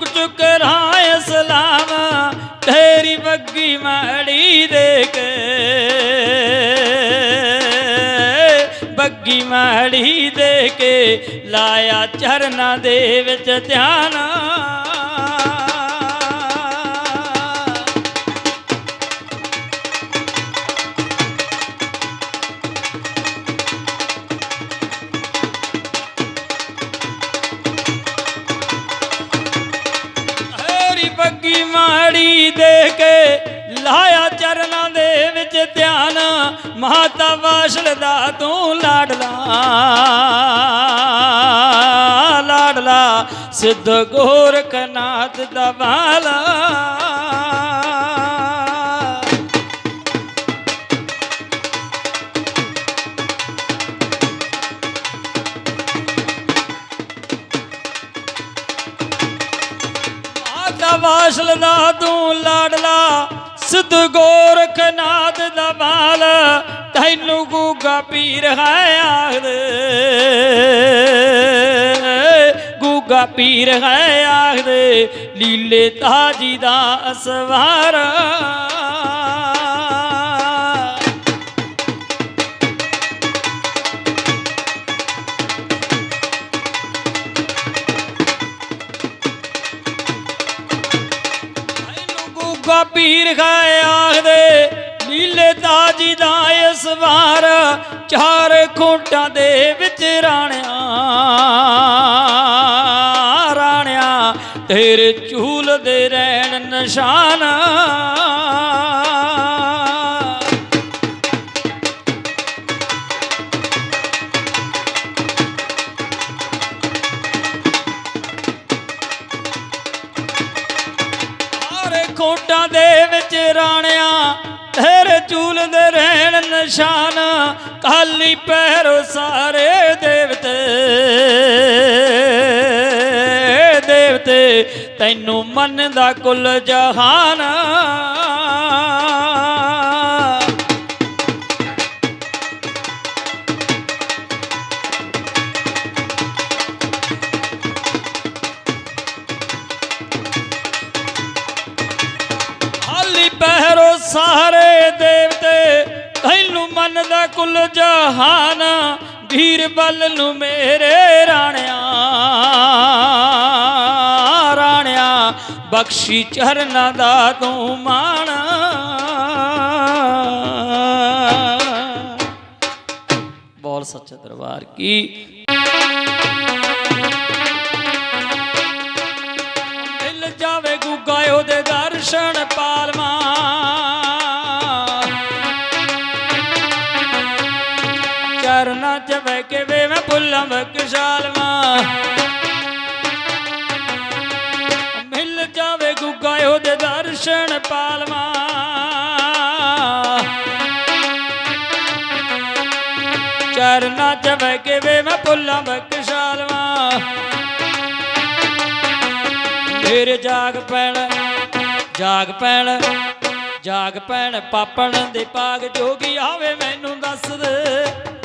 ਚੁੱਕ ਚੁੱਕ ਰਾਏ ਸਲਾਮ, ਤੇਰੀ ਬੱਗੀ ਮਾੜੀ ਦੇ ਕੇ ਬੱਗੀ ਮਾੜੀ ਦੇ ਕੇ ਲਾਇਆ ਚਰਨਾਂ ਦੇ ਵਿੱਚ ਧਿਆਨ। ਮਾੜੀ ਕੇ ਲਾਇਆ ਚਰਨਾਂ ਦੇ ਵਿੱਚ ਧਿਆਨ ਮਾਤਾ ਵਾਸ਼ਲ ਦਾ ਤੂੰ ਲਾਡਲਾ ਲਾਡਲਾ, ਸਿੱਧ ਗੋਰਖਨਾਥ ਦਾ ਵਾਲਾ। ਮਾਤਾ ਦਾ ਤੂੰ ਲਾਡਲਾ ਸਿੱਧ ਗੋਰਖਨਾਥ ਦਾ ਬਾਲ, ਤੈਨੂੰ ਗੂਗਾ ਪੀਰ ਹੈ ਆਖਦੇ। ਗੂਗਾ ਪੀਰ ਹੈ ਆਖਦੇ, ਲੀਲੇ ਤਾਜੀ ਦਾ ਅਸਵਾਰ। ਗੂਗਾ ਆਖਦੇ, ਨੀਲੇ ਤਾਜੀ ਦਾ ਇਸ ਵਾਰ ਚਾਰ ਖੋਟਾਂ ਦੇ ਵਿੱਚ ਰਾਣਿਆ ਰਾਣਿਆ, ਤੇਰੇ ਝੂਲਦੇ ਰਹਿਣ ਨਿਸ਼ਾਨ ਸਾਰੇ ਕੋਟਾਂ ਦੇ ਵਿੱਚ ਰਾਣਿਆ ਤੇਰੇ ਝੂਲਦੇ ਰਹਿਣ ਨਿਸ਼ਾਨ ਕਾਲੀ ਪਹਿਰੋ ਸਾਰੇ ਦੇਵਤੇ। ਦੇਵਤੇ, ਤੈਨੂੰ ਮੰਨਦਾ ਕੁੱਲ ਜਹਾਨ। ਮੰਨਦਾ ਕੁੱਲ ਜਹਾਨ ਵੀਰਬਲ ਨੂੰ ਮੇਰੇ ਰਾਣਿਆ ਰਾਣਿਆ, ਬਖਸ਼ੀ ਚਰਨਾਂ ਦਾ ਤੂੰ ਮਾਣ। ਬੋਲ ਸੱਚੇ ਦਰਬਾਰ ਕੀ? ਮਿਲ ਜਾਵੇ ਗੁੱਗਾ, ਉਹਦੇ ਦਰਸ਼ਨ ਪਾਲ। ਬਹਿ ਕੇ ਮੈਂ ਭੁੱਲਾਂ ਬਕਸ਼ਾਲਮਾ ਮਿਲ ਜਾਵੇ ਗੁੱਗਾ ਉਹਦੇ ਦਰਸ਼ਨ ਪਾਲਮਾ ਚਰਨਾਂ ਚ ਬਹਿ ਕੇ ਵੇ ਮੈਂ ਭੁੱਲਾਂ ਬਕਸ਼ਾਲਮਾ ਮੇਰੇ। ਜਾਗ ਪੈਣ ਜਾਗ ਪੈਣ ਜਾਗ ਪੈਣ, ਪਾਪਣ ਦੇ ਪਾਗ ਜੋਗੀ ਆਵੇ ਮੈਨੂੰ ਦੱਸ ਦੇ।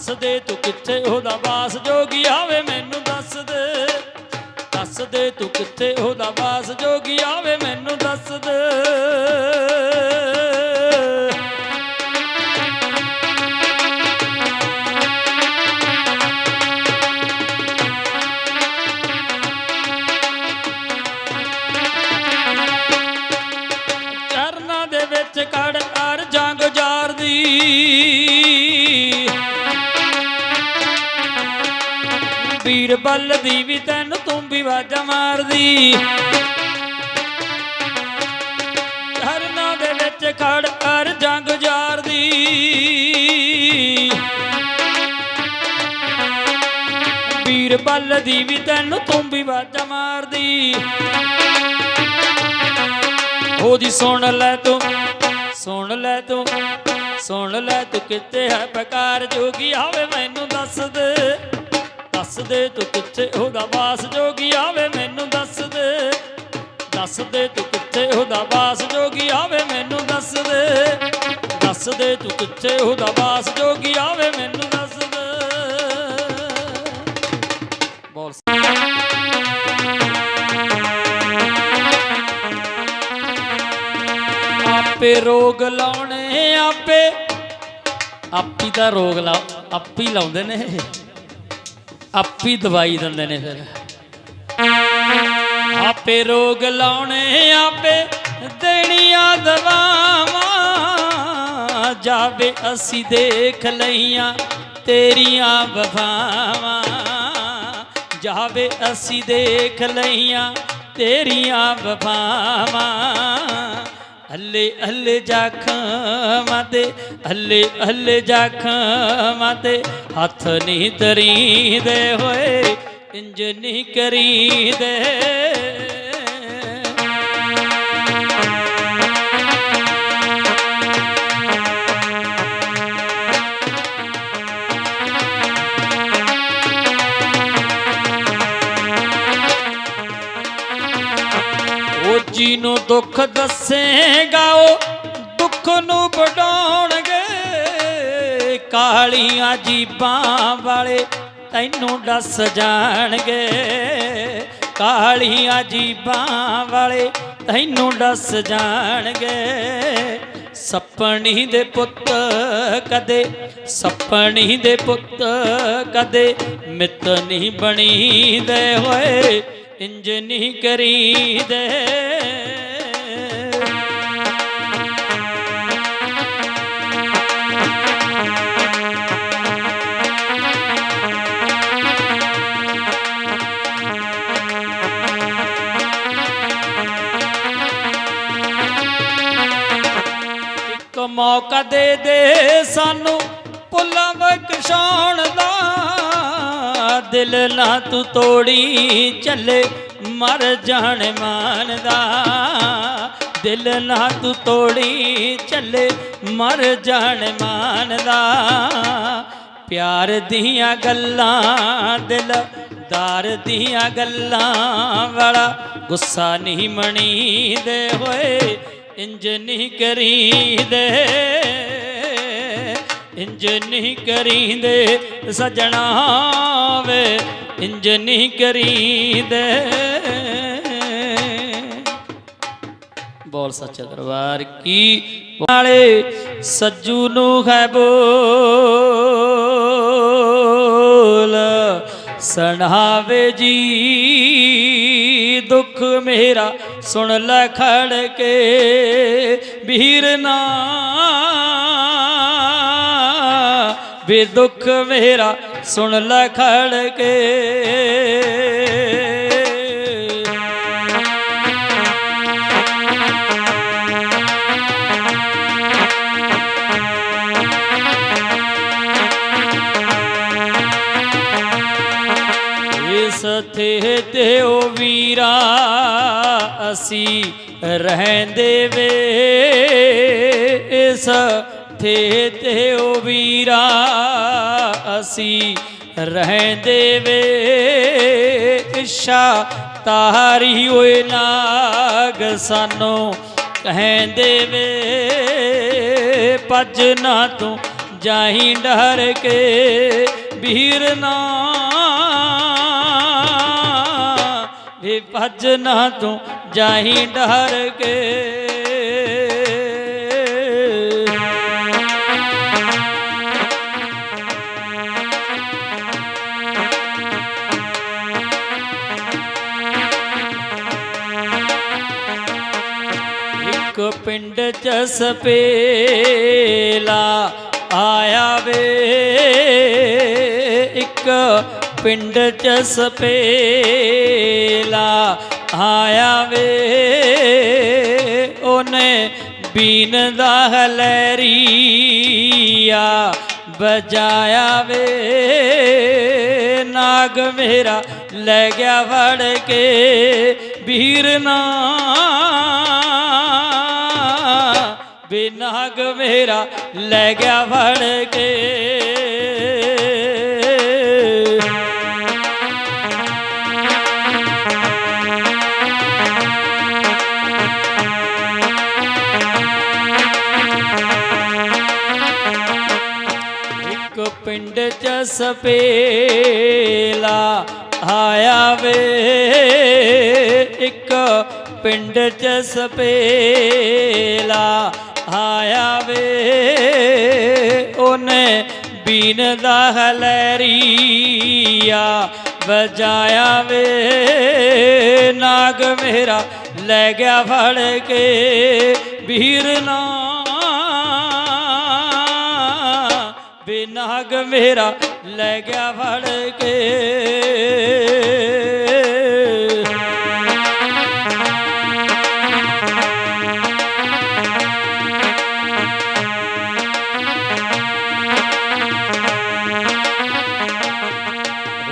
ਦੱਸ ਦੇ ਤੂੰ ਕਿੱਥੇ ਉਹਦਾ ਵਾਸ ਜੋਗੀ ਆਵੇ, ਮੈਨੂੰ ਦੱਸ ਦੇ। ਦੱਸ ਦੇ ਤੂੰ ਕਿੱਥੇ ਉਹਦਾ ਵਾਸ ਜੋਗੀ ਆਵੇ ਵੀਰ ਬੱਲ ਦੀ ਵੀ ਤੈਨੂੰ ਤੂੰ ਵੀ ਵਾਜਾ ਮਾਰਦੀ। ਚਰਨਾਂ ਦੇ ਵਿੱਚ ਖੜ ਅਰ ਜੰਗ ਜਾਰਦੀ। ਵੀਰ ਬੱਲ ਦੀ ਵੀ ਤੈਨੂੰ ਤੂੰ ਵੀ ਵਾਜਾ ਮਾਰਦੀ। ਉਹਦੀ ਸੁਣ ਲੈ ਤੂੰ, ਸੁਣ ਲੈ ਤੂੰ, ਸੁਣ ਲੈ ਤੂੰ ਕਿੱਥੇ ਹੈ ਪਕਾਰ ਜੋਗੀ, ਆਵੇ ਮੈਨੂੰ ਦੱਸ ਦੇ। ਦੱਸ ਦੇ ਤੂੰ ਕਿੱਥੇ ਉਹਦਾ ਵਾਸ ਜੋਗੀ ਆਵੇ, ਮੈਨੂੰ ਦੱਸ ਦੇ ਦੱਸ ਦੇ ਤੂੰ ਕਿੱਥੇ ਉਹਦਾ ਵਾਸ ਜੋਗੀ ਆਵੇ, ਮੈਨੂੰ ਦੱਸ ਦੇ ਦੱਸ ਦੇ ਤੂੰ ਕਿੱਥੇ ਉਹਦਾ ਵਾਸ ਜੋਗੀ ਆਵੇ, ਮੈਨੂੰ ਦੱਸ ਦੇ ਬੋਲ ਆਪੇ ਰੋਗ ਲਾਉਣੇ, ਆਪੇ ਆਪੀ ਦਾ ਰੋਗ ਲਾ ਆਪੀ ਲਾਉਂਦੇ ਨੇ। ਆਪੀ ਦਵਾਈ ਦਿੰਦੇ ਨੇ ਫਿਰ। ਆਪੇ ਰੋਗ ਲਾਉਣੇ ਆਪੇ ਦੇਣੀਆਂ ਦਵਾਵਾਂ। ਜਾਵੇ ਅਸੀਂ ਦੇਖ ਲਈਆਂ ਤੇਰੀਆਂ ਵਫਾਵਾਂ। ਜਾਵੇ ਅਸੀਂ ਦੇਖ ਲਈਆਂ ਤੇਰੀਆਂ ਵਫਾਵਾਂ। ਅੱਲੇ ਅੱਲੇ ਜਾਖਾਂ ਤੇ, ਅੱਲੇ ਅੱਲੇ ਜਾਖਾਂ ਤੇ, ਹੱਥ ਨਹੀਂ ਤਰੀਦੇ ਹੋਏ, ਇੰਜ ਨਹੀਂ ਕਰੀਦੇ। ਜੀ ਨੂੰ ਦੁੱਖ ਦੱਸੇਗਾ ਉਹ ਦੁੱਖ ਨੂੰ ਵਡਾਉਣਗੇ। ਕਾਲੀਆਂ ਜੀਬਾਂ ਵਾਲੇ ਤੈਨੂੰ ਦੱਸ ਜਾਣਗੇ। ਕਾਲੀਆਂ ਜੀਬਾਂ ਵਾਲੇ ਤੈਨੂੰ ਦੱਸ ਜਾਣਗੇ। ਸੱਪਣੀ ਦੇ ਪੁੱਤ ਕਦੇ, ਸੱਪਣੀ ਦੇ ਪੁੱਤ ਕਦੇ ਮਿੱਤ ਨਹੀਂ ਬਣੀ ਦੇ ਹੋਏ, ਇੰਜ ਨਹੀਂ ਕਰੀਦੇ। ਮੌਕਾ ਦੇ ਦੇ ਸਾਨੂੰ ਪੁੱਲਾਂ ਬਖਸ਼ਾਉਣ ਦਾ। ਦਿਲ ਨਾ ਤੂੰ ਤੋੜੀ ਚੱਲੇ, ਮਰ ਜਾਣ ਮਾਨਦਾ ਦਿਲ ਨਾ ਤੂੰ ਤੋੜੀ ਚੱਲੇ, ਮਰ ਜਾਣ ਮਾਨਦਾ ਪਿਆਰ ਦੀਆਂ ਗੱਲਾਂ, ਦਿਲ ਦਾਰ ਦੀਆਂ ਗੱਲਾਂ ਵਾਲਾ ਗੁੱਸਾ ਨਹੀਂ ਮਣੀ ਦੇ ਹੋਏ। ਇੰਜ ਨਹੀਂ ਕਰੀਦੇ, ਇੰਜ ਨਹੀਂ ਕਰੀਦੇ ਸਜਣਾ ਵੇ, ਇੰਜ ਨਹੀਂ ਕਰੀਦੇ। ਬੋਲ ਸੱਚੇ ਦਰਬਾਰ ਕੀ ਵਾਲੇ ਸੱਜੂ ਨੂੰ ਹੈ ਬੋਲ, ਸਣਾਵੇ ਜੀ ਦੁੱਖ ਮੇਰਾ ਸੁਣ ਲੈ ਖੜ ਕੇ ਵੀਰ ਨਾ। ਵੀ ਦੁੱਖ ਮੇਰਾ ਸੁਣ ਲੈ ਖੜ ਕੇ। ਅਸੀਂ ਰਹਿੰਦੇ ਵੇ ਇਸ ਥੇ ਤੇ ਉਹ ਵੀਰਾ, ਅਸੀਂ ਰਹਿੰਦੇ ਵੇ ਇਸ਼ਾ ਤਾਰੀ ਓਏ ਨਾਗ ਸਾਨੂੰ ਕਹਿੰਦੇ ਵੇ, ਭੱਜ ਨਾ ਤੂੰ ਜਾਹੀਂ ਡਰ ਕੇ, ਵੀਰ ਨਾ। ਵੇ ਭੱਜ ਨਾ ਤੂੰ ਜਾਹੀਂ ਡਰ ਕੇ। ਇੱਕ ਪਿੰਡ ਚ ਸਪੇਲਾ ਆਇਆ ਵੇ। ਇੱਕ ਪਿੰਡ ਚ ਸਪੇਲਾ ਆਇਆ ਵੇ ਉਹਨੇ ਬੀਨ ਦਾ ਹਲਰੀਆ ਬਜਾਇਆ ਵੇ ਨਾਗ ਮੇਰਾ ਲੈ ਗਿਆ ਵੜ ਕੇ ਵੀਰ ਨਾ। ਬਿਨਾਗ ਮੇਰਾ ਲੈ ਗਿਆ ਵੜ ਕੇ ਇੱਕ ਪਿੰਡ ਚ ਸਪੇਲਾ ਆਇਆ ਵੇ। ਇੱਕ ਪਿੰਡ ਚ ਸਪੇਲਾ ਆਇਆ ਵੇ। ਉਹਨੇ ਬੀਨ ਦਾ ਹਲਰੀਆ ਵਜਾਇਆ ਵੇ। ਨਾਗ ਮੇਰਾ ਲੈ ਗਿਆ ਫੜ ਕੇ। ਵੀਰ ਨਾ ਵੇ ਨਾਗ ਮੇਰਾ ਲੈ ਗਿਆ ਫੜ ਕੇ।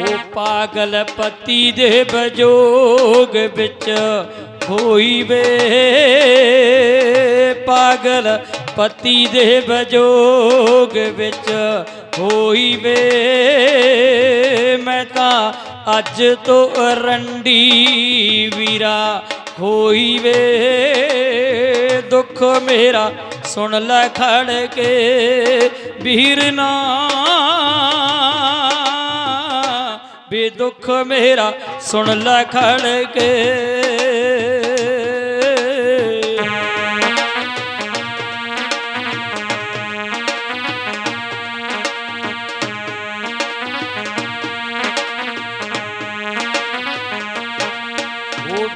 ਉਹ ਪਾਗਲ ਪਤੀ ਦੇ ਬਜੋਗ ਵਿੱਚ ਹੋਈ ਵੇ। ਪਾਗਲ ਪਤੀ ਦੇ ਬਜੋਗ ਵਿੱਚ ਹੋਈ ਵੇ। ਮੈਂ ਤਾਂ ਅੱਜ ਤੋਂ ਰੰਡੀ ਵੀਰਾ ਹੋਈ ਵੇ। ਦੁੱਖ ਮੇਰਾ ਸੁਣ ਲੈ ਖੜ ਕੇ ਵੀਰ ਨਾ। ਵੀ ਦੁੱਖ ਮੇਰਾ ਸੁਣ ਲੈ ਖੜ ਕੇ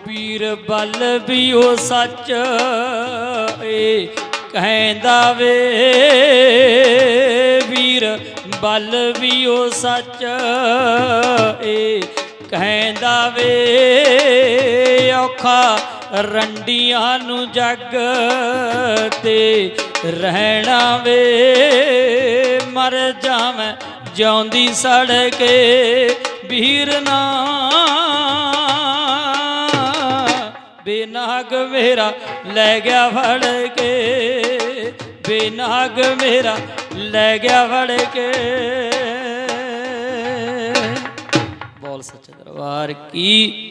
ਪੀਰ ਬਲ ਵੀ ਉਹ ਸੱਚ ਏ ਕਹਿੰਦਾ ਵੇ। ਵੀਰ ਬਲ ਵੀ ਉਹ ਸੱਚ ਏ ਕਹਿੰਦਾ ਵੇ। ਔਖਾ ਰੰਡੀਆਂ ਨੂੰ ਜੱਗ ਤੇ ਰਹਿਣਾ ਵੇ। ਮਰ ਜਾਵੇਂ ਜਿਉਂਦੀ ਸੜ ਕੇ ਵੀਰ ਨਾ ਬੇਨਾਗ ਮੇਰਾ ਲੈ ਗਿਆ ਫੜ ਕੇ, ਬੇਨਾਗ ਮੇਰਾ ਲੈ ਗਿਆ ਫੜ ਕੇ। ਬੋਲ ਸੱਚੇ ਦਰਬਾਰ ਕੀ